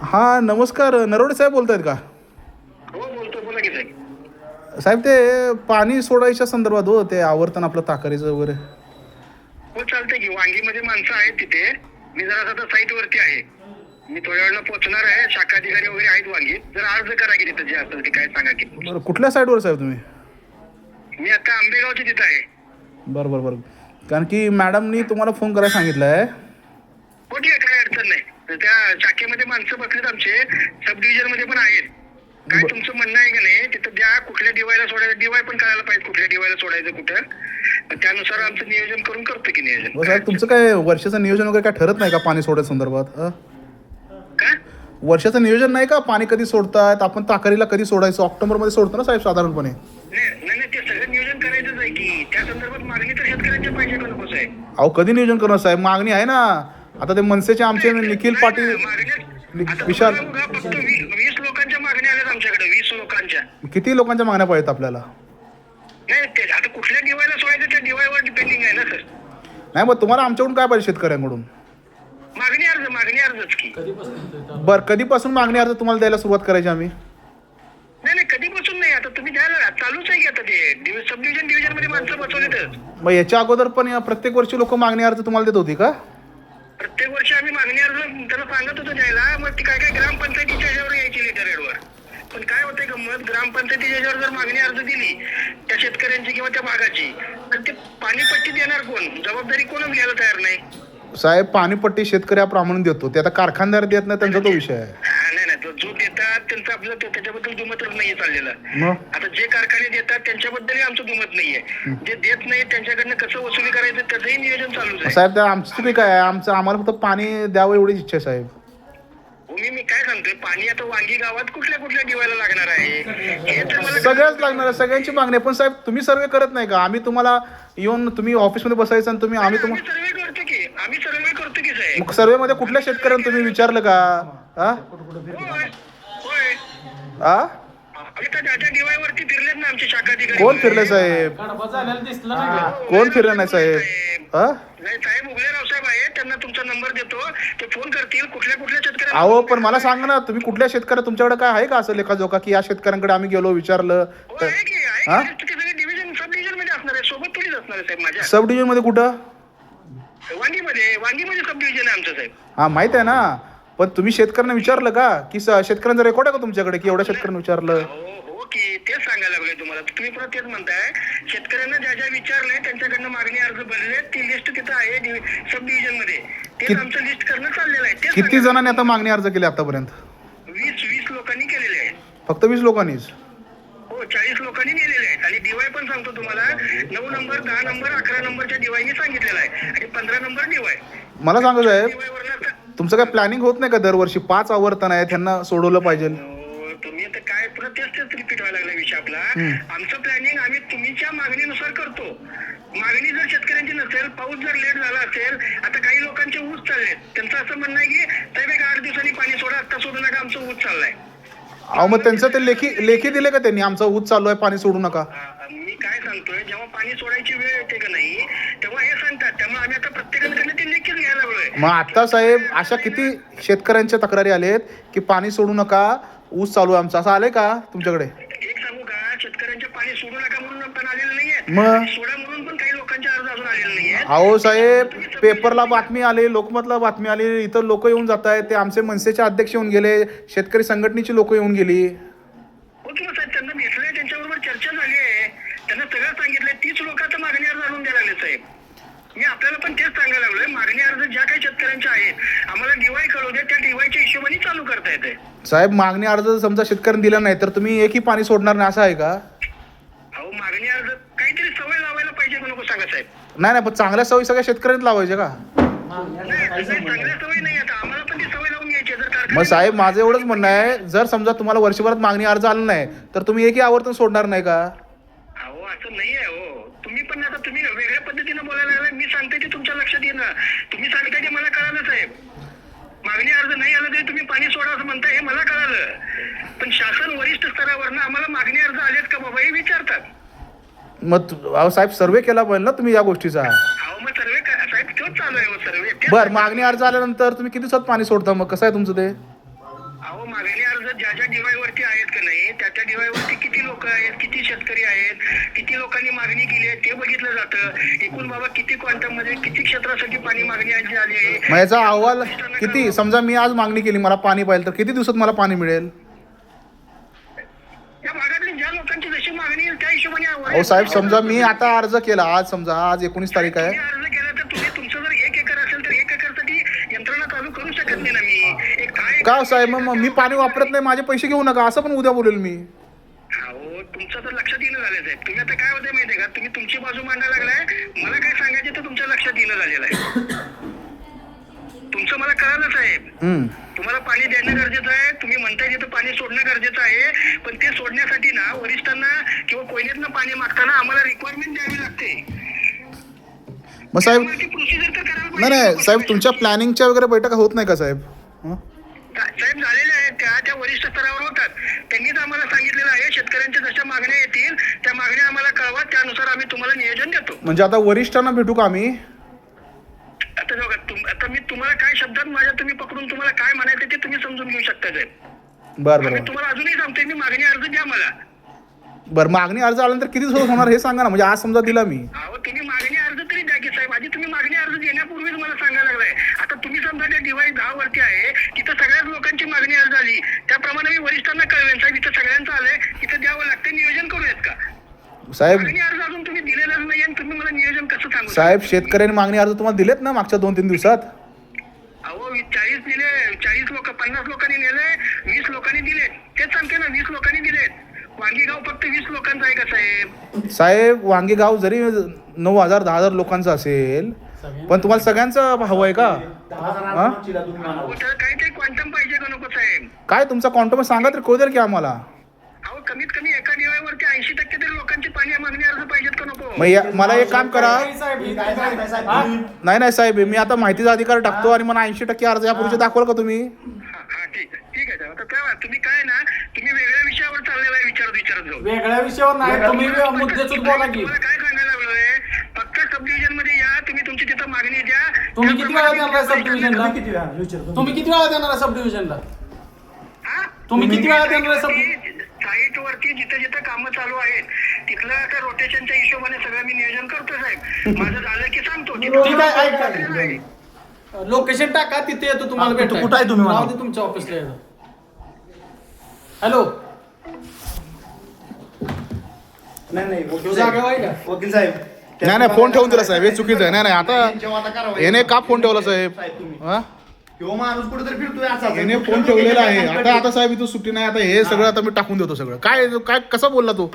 हां नमस्कार. नरवडे साहेब बोलत आहेत का? हो बोलतो. बोला की साहेब. ते पाणी सोडायच्या संदर्भात हो ते आवर्तन आपलं ताकारीचं वगैरे. हो चालतंय की. वांगीमध्ये माणसं आहेत तिथे. मी जरा आता साईट वरती आहे. मी थोड्या वेळानं पोहोचणार आहे. शाखा अधिकारी वगैरे आहेत वांगी. जर अर्ज करा की तिथं जे असेल ते काय सांगा की. बरं कुठल्या साईडवर साहेब तुम्ही? मी आता आंबेगावच्या तिथं आहे. बरं बरं बरं. कारण की मॅडमनी तुम्हाला फोन करायला सांगितलं आहे हो आहे. काय अडचण नाही. तर त्या शाखेमध्ये माणसं बसलेत आमचे. सब डिव्हिजनमध्ये पण आहेत. काय तुमचं म्हणणं आहे का नाही? तिथं द्या कुठल्या डिवायला सोडायचं? डिवाय पण करायला पाहिजे कुठल्या डिवायला सोडायचं कुठं? त्यानुसार आमचं नियोजन करून करतो की नियोजन. हो साहेब तुमचं काय वर्षाचं नियोजन वगैरे काय ठरत नाही का पाणी सोडायच्या संदर्भात? अं? का वर्षाचं नियोजन नाही का? पाणी कधी सोडतायत आपण ताकारीला कधी सोडायचं? ऑक्टोबरमध्ये सोडतो ना साहेब साधारणपणे. नाही ते सगळं नियोजन करायचंच आहे की. त्या संदर्भात मागणी तर शेतकऱ्यांच्या पाहिजे अहो कधी नियोजन करणार साहेब? मागणी आहे ना. आता ते मनसेचे आमचे निखिल पाटील विशाल वीस लोकांच्या मागण्या आल्यात आमच्याकडे वीस लोकांच्या. किती लोकांच्या मागण्या पाहिजेत आपल्याला? नाही ते आता कुठल्या डिवायला सोडायचं त्या डिवायवर डिपेंडिंग आहे ना सर. नाही मग तुम्हाला आमच्याकडून काय पाहिजे शेतकऱ्यांकडून? मागणी अर्ज मागणी अर्जच की. बरं कधीपासून मागणी अर्ज तुम्हाला द्यायला सुरुवात करायची आम्ही? नाही नाही कधीपासून नाही आता तुम्ही द्यायला चालूच आहे की आता ते. डिव्हि- सब डिव्हिजन डिव्हिजनमध्ये माणसं बसवलेतच मग याच्या अगोदर पण या प्रत्येक वर्षी लोक मागणी अर्ज तुम्हाला देत होती का? प्रत्येक वर्षी आम्ही मागणी अर्ज त्यांना सांगत होतो द्यायला मग ती काय काय ग्रामपंचायतीच्या ह्याच्यावर यायची लेटर हेडवर पण काय होतंय गंमत ग्रामपंचायतीच्या ह्याच्यावर जर मागणी अर्ज दिली त्या शेतकऱ्यांची किंवा त्या भागाची तर ते पाणीपट्टी देणार कोण? जबाबदारी कोणच घ्यायला तयार नाही. साहेब पाणीपट्टी शेतकऱ्याप्रमाणे देतो. ते आता कारखानदार देत नाही त्यांचा तो विषय आहे. देतात त्यांचं आपलं ते- त्याच्याबद्दल दुमतच नाहीये चाललेलं. मग? आता जे कारखाने देतात त्यांच्याबद्दलही आमचं दुमत नाहीये. जे देत नाही त्यांच्याकडनं कसं वसुली करायचं त्याचंही नियोजन चालूच आहे. साहेब आमचं तुम्ही काय आहे? आमचं आम्हाला फक्त पाणी द्यावं एवढीच इच्छा आहे साहेब. हो, मी काय सांगतोय? पाणी आता वांगी गावात कुठल्या कुठल्या दिवायला लागणार आहे? हे तर मला सगळ्याच लागणार आहे सगळ्यांची मागणी आहे. पण साहेब तुम्ही सर्वे करत नाही का? आम्ही तुम्हाला येऊन तुम्ही ऑफिसमध्ये बसायचं आणि तुम्ही आम्ही तुम्हाला सर्वे करतो की आम्ही सर्वे करतो की साहेब. मग सर्वेमध्ये कुठल्या शेतकऱ्यांना तुम्ही विचारलं का? हा? होय हा आम्ही तर ज्याच्या दिवाळीवरती फिरलेत ना आमचे कोण फिरले साहेब? कोण फिरलं नाही साहेब? हा नाही साहेब उगलेराव साहेब आहेत. त्यांना तुमचा नंबर देतो. ते फोन करतील. कुठल्या कुठल्या शेतकऱ्यांना अहो पण मला सांगा ना तुम्ही कुठल्या शेतकऱ्या तुमच्याकडे काय आहे का असं लेखाजोखा की या शेतकऱ्यांकडे आम्ही गेलो विचारलं? हो, सब डिव्हिजनमध्ये असणार आहे. सोबत थोडीच असणार आहे साहेब माझ्या. सब डिव्हिजनमध्ये कुठं? वांगीमध्ये. वांगीमध्ये सब डिव्हिजन आहे आमचं साहेब. हा माहीत आहे ना. पण तुम्ही शेतकऱ्यांना विचारलं का? की स- शेतकऱ्यांचा रेकॉर्ड आहे का तुमच्याकडे? की एवढ्या शेतकऱ्यांना विचारलं? हो हो की तेच सांगायला लागलोय तुम्हाला. तुम्ही परत तेच म्हणताय. शेतकऱ्यांना ज्या ज्या विचारलंय त्यांच्याकडनं मागणी अर्ज भरले ती लिस्ट तिथं आहे सब डिव्हिजनमध्ये. तेच कित- आमचं लिस्ट करणं चाललेलं आहे. किती सांगायला- जणांनी आता मागणी अर्ज केली आतापर्यंत? वीस वीस लोकांनी केलेले आहे फक्त वीस लोकांनीच? हो चाळीस लोकांनी नेलेले आहेत. आणि डिवाय पण सांगतो तुम्हाला नऊ नंबर दहा नंबर अकरा नंबरच्या डिवायनी सांगितलेला आहे. आणि पंधरा नंबर डिवाय मला सांगा साहेब डिवाय वरनं तुमचं काय प्लॅनिंग होत नाही का दरवर्षी? पाच आवर्तन आहे त्यांना सोडवलं पाहिजे. तुम्ही आता काय परत तेच तेच रिपीट व्हायला लागला विषय आपला. आमचं प्लॅनिंग आम्ही तुमच्या मागणीनुसार करतो. मागणी जर शेतकऱ्यांची नसेल पाऊस जर लेट झाला असेल आता काही लोकांचे ऊस चाललेत. त्यांचं असं म्हणणं आहे की साहेब एक आठ दिवसांनी पाणी सोडा आता सोडू नका आमचं ऊस चाललाय. अहो मग त्यांचं ते लेखी लेखी दिले का त्यांनी? आमचा ऊस चालू आहे पाणी सोडू नका. मी सांगतोय जेव्हा पाणी सोडायची वेळ येते का नाही तेव्हा हे सांगतात. त्यामुळे आम्ही आता प्रत्येकाकडे ते लेखीच घ्यायला लागलोय मग आता साहेब अशा किती शेतकऱ्यांच्या तक्रारी आलेत की पाणी सोडू नका ऊस चालू आहे आमचा. असं आलंय का तुमच्याकडे? एक सांगू का शेतकऱ्यांचे पाणी सोडू नका म्हणून पण आलेलं नाहीये मग? सोडा म्हणून पण काही लोकांचे अर्ज अजून आलेले नाहीये अहो साहेब पेपरला बातमी आली लोकमतला बातमी आली इथं लोक येऊन जात आहेत ते आमचे मनसेचे अध्यक्ष येऊन गेले शेतकरी संघटनेची लोक येऊन गेली. हो की साहेब त्यांना भेटलंय त्यांच्याबरोबर चर्चा झाली आहे. त्यांना सगळं सांगितलंय. तीच लोक आता मागणी अर्ज आणून द्यायला लागले साहेब. मी आपल्याला पण तेच सांगायला लागलोय. मागणी अर्ज ज्या काही शेतकऱ्यांच्या आहेत आम्हाला डिवाय कळू दे त्या डिवायच्या हिशोबाने चालू करता येते साहेब मागणी अर्ज समजा शेतकऱ्यांनी दिला नाही तर तुम्ही एकही पाणी सोडणार नाही असं आहे का? अहो मागणी अर्ज काहीतरी सवय लावायला पाहिजे का नको सांगा साहेब. नाही नाही पण चांगल्या सवयी सगळ्या शेतकऱ्यांनी लावायच्या का? नाही नाही, चांगल्या सवय मग साहेब माझं एवढंच म्हणणं आहे जर समजा तुम्हाला वर्षभरात मागणी अर्ज आला नाही तर तुम्ही एकही आवर्तन सोडणार नाही का? अहो असं नाही आहे हो. तुम्ही पण आता तुम्ही वेगळ्या पद्धतीने बोलायला लागलाय मी सांगते ते तुमच्या लक्षात येणं. तुम्ही सांगताय ते मला कळालं साहेब. मागणी अर्ज नाही आला तरी तुम्ही पाणी सोडा असं म्हणताय हे मला कळालं. पण शासन वरिष्ठ स्तरावरनं आम्हाला मागणी अर्ज आलेत का बाबा हे विचारतात. मग तु- अहो साहेब सर्वे केला पाहिजे ना तुम्ही या गोष्टीचा अहो मग सर्वे साहेब तोच चालू आहे हो सर्वे बर मागणी अर्ज आल्यानंतर तुम्ही किती दिवसात पाणी सोडता? मग कसं आहे तुमचं ते? ज्या ज्या डिवायवरती आहेत का नाही त्या त्या डिवायवरती किती लोक आहेत किती शेतकरी आहेत किती लोकांनी मागणी केली आहे ते बघितलं जातं. एकूण बाबा किती क्वांटममध्ये किती क्षेत्रासाठी पाणी मागणी आली आली आहे? मग याचा अहवाल किती? समजा मी आज मागणी केली मला पाणी पाहिजे तर किती दिवसात मला पाणी मिळेल? त्या भागातली ज्या लोकांची जशी मागणी येईल त्या हिशोबाने अहो साहेब समजा मी आता अर्ज केला आज समजा आज एकोणीस तारीख आहे तुम्ही अर्ज केला तर तुम्ही तुमचं जर एक एकर असेल तर एक एकरसाठी यंत्रणा चालू करू शकत नाही ना मी एक दहा एकर- का साहेब? मग मी पाणी वापरत नाही माझे पैसे घेऊ नका. असं पण उद्या बोलेल मी. अहो तुमचं तर लक्षात येणं झालं साहेब. तुम्ही आता काय होते माहितीये का? तुम्ही तुमची बाजू मांडायला लागलाय. मला काय सांगायचं ते तुमच्या लक्षात येणं झालेलं आहे. तुमचं मला कळालं साहेब. हम्म. तुम्हाला पाणी देणं गरजेचं आहे. तुम्ही म्हणताय तिथं पाणी सोडणं गरजेचं आहे. पण ते सोडण्यासाठी ना वरिष्ठांना किंवा कोयनेतनं पाणी मागताना आम्हाला रिक्वायरमेंट द्यावी लागते. मग साहेब त्यामुळे ती प्रोसिजर तर करायला नाही पाहिजे. नाही साहेब तुमच्या प्लॅनिंगच्या वगैरे बैठका होत नाही का साहेब? हं? साहेब झालेले आहेत त्या त्या वरिष्ठ स्तरावर होतात. त्यांनीच आम्हाला सांगितलेलं आहे शेतकऱ्यांच्या जशा मागण्या येतील त्या मागण्या आम्हाला कळवा त्यानुसार आम्ही तुम्हाला नियोजन देतो. म्हणजे आता वरिष्ठांना भेटू का आम्ही? आता बघा तुम आता मी तुम्हाला काय शब्दात माझ्या तुम्ही पकडून तुम्हाला काय म्हणायचं ते तुम्ही समजून घेऊ शकता साहेब. बरं बरं तुम्हाला अजूनही सांगतोय मी मागणी अर्ज द्या मला. बरं मागणी अर्ज आल्यानंतर किती दिवस होणार हे सांगा ना म्हणजे आज समजा दिला मी. अहो तुम्ही मागणी अर्ज तरी द्या की साहेब. आधी तुम्ही मागणी अर्ज देण्यापूर्वीच मला सांगायला लागलाय. तुम्ही समजा त्या डिवाईस दहा वरती आहे तिथं सगळ्याच लोकांची मागणी अर्ज आली त्याप्रमाणे मी वरिष्ठांना कळवेन साहेब इथं सगळ्यांचं आलंय तिथं द्यावं लागतं नियोजन करूयात का? साहेब मागणी अर्ज अजून तुम्ही दिलेलाच नाही आणि तुम्ही मला नियोजन कसं सांगू साहेब शेतकऱ्यांनी मागणी अर्ज तुम्हाला दिलेत ना मागच्या दोन तीन दिवसात? अहो चाळीस दिले चाळीस लोक पन्नास लोकांनी नेले वीस लोकांनी दिले. तेच सांगते ना वीस लोकांनी दिलेत वांगीगाव फक्त वीस लोकांचा आहे का साहेब? साहेब वांगी गाव जरी नऊ हजार दहा हजार लोकांचं असेल पण तुम्हाला सगळ्यांचं हवं आहे का? हा? अहो तर काहीतरी क्वांटम पाहिजे का नको साहेब? काय तुमचा कॉन्टोम सांगा तर कळू द्या की आम्हाला. अहो कमीत कमी एका डिवायवरती ऐंशी टक्के तरी लोकांची पाणी मागणी अर्ज पाहिजेत का नको? मग या- मला एक काम करा? नाही नाही साहेब मी आता माहितीचा अधिकार टाकतो आणि मला ऐंशी टक्के अर्ज यापूर्वीचे दाखवाल का तुम्ही? हा हा, ठीक आहे ठीक आहे साहेब. आता काय तुम्ही काय ना तुम्ही वेगळ्या विषयावर चाललेला आहे विचारत विचारत जाऊ. वेगळ्या विषयावर नाही तुम्ही मुद्द्याचून बोला की. तुम्हाला काय सांगायला लागलोय? फक्त सब डिव्हिजनमध्ये या तुम्ही तुमची तिथं मागणी द्या तुम्ही किती वेळा देणार सब डिव्हिजनला किती वेळा विचारतो तुम्ही किती वेळा देणार आहे सब डिव्हिजनला हा? तुम्ही किती वेळा देणार आहे सब साईट वरती जिथं जिथं कामं चालू आहेत तिथलं आता रोटेशनच्या हिशोबाने सगळं मी नियोजन करतो साहेब माझं झालं की सांगतो तिथं ठीक आहे, ऐक. लोकेशन टाका तिथे येतो तुम्हाला हा, कुठं-. कुठं आहे तुम्ही मला? तुमच्या ऑफिसला येतो हॅलो नाही नाही वकील साहेब. आगाव आहे का? वकील साहेब नाही नाही फोन ठेवून दिला साहेब हे चुकीचं आहे. नाही नाही आता याने. का फोन ठेवला साहेब? हा? माणूस कुठेतरी फिरतोय असा याने फोन ठेवलेला आहे. आता आता साहेब इथं सुट्टी नाही. आता हे सगळं आता मी टाकून देतो सगळं. काय काय कसा बोलला तो?